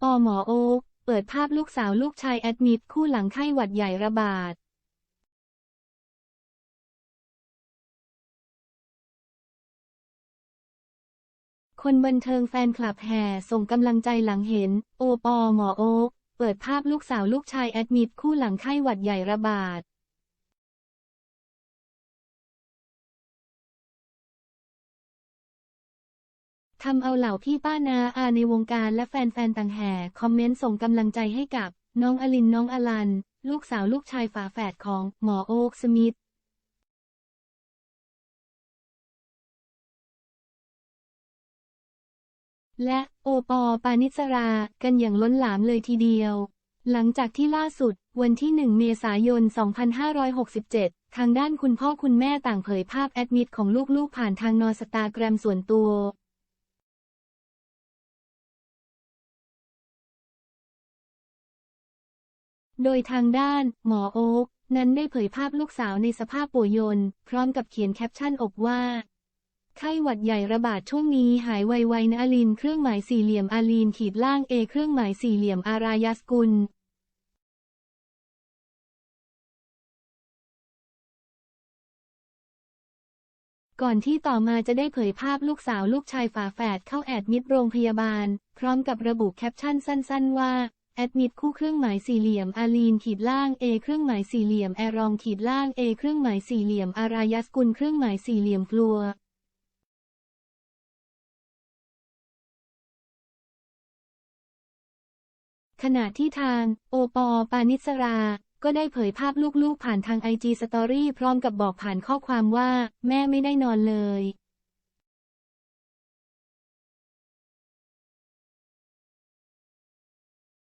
ปหมอโอ๊คเปิดภาพลูกสาวลูกชายแอดมิดคู่หลังไข้หวัดใหญ่ระบาดคนบันเทิงแฟนคลับแห่ส่งกำลังใจหลังเห็น โอปอหมอโอ๊คเปิดภาพลูกสาวลูกชายแอดมิดคู่หลังไข้หวัดใหญ่ระบาด ทำเอาเหล่าพี่ป้านาอาในวงการและแฟนๆต่างแห่ คอมเมนต์ส่งกำลังใจให้กับ น้องอลินน้องอลัน ลูกสาวลูกชายฝาแฝดของหมอโอ๊คสมิธและโอปอปานิสรา กันอย่างล้นหลามเลยทีเดียว หลังจากที่ล่าสุด วันที่ 1 เมษายน 2567 ทางด้านคุณพ่อคุณแม่ต่างเผยภาพแอดมิดของลูกๆผ่านทางนอสตาแกรมส่วนตัว โดยทางด้านหมอโอ๊กนั้นได้เผยภาพลูกสาวในสภาพป่วยยนพร้อมกับเขียนแคปชั่นอกว่า ไข้หวัดใหญ่ระบาดช่วงนี้หายไวๆนะอลิน เครื่องหมายสี่เหลี่ยมอาลีนขีดล่างเอเครื่องหมายสี่เหลี่ยมอารายสกุลก่อนที่ต่อมาจะได้เผยภาพลูกสาวลูกชายฝาแฝดเข้าแอดมิดโรงพยาบาล พร้อมกับระบุแคปชั่นสั้น ๆ ว่า แอดมิดคู่เครื่องหมายสี่เหลี่ยมอาลีนขีดล่างเอเครื่องหมายสี่เหลี่ยมแอรองขีดล่างเอเครื่องหมายสี่เหลี่ยมอารายาสกุลเครื่องหมายสี่เหลี่ยมฟลัวขณะที่ทาง โอปอปานิสรา ก็ได้เผยภาพลูกๆผ่านทางไอจีสตอรี่พร้อมกับบอกผ่านข้อความว่า แม่ไม่ได้นอนเลย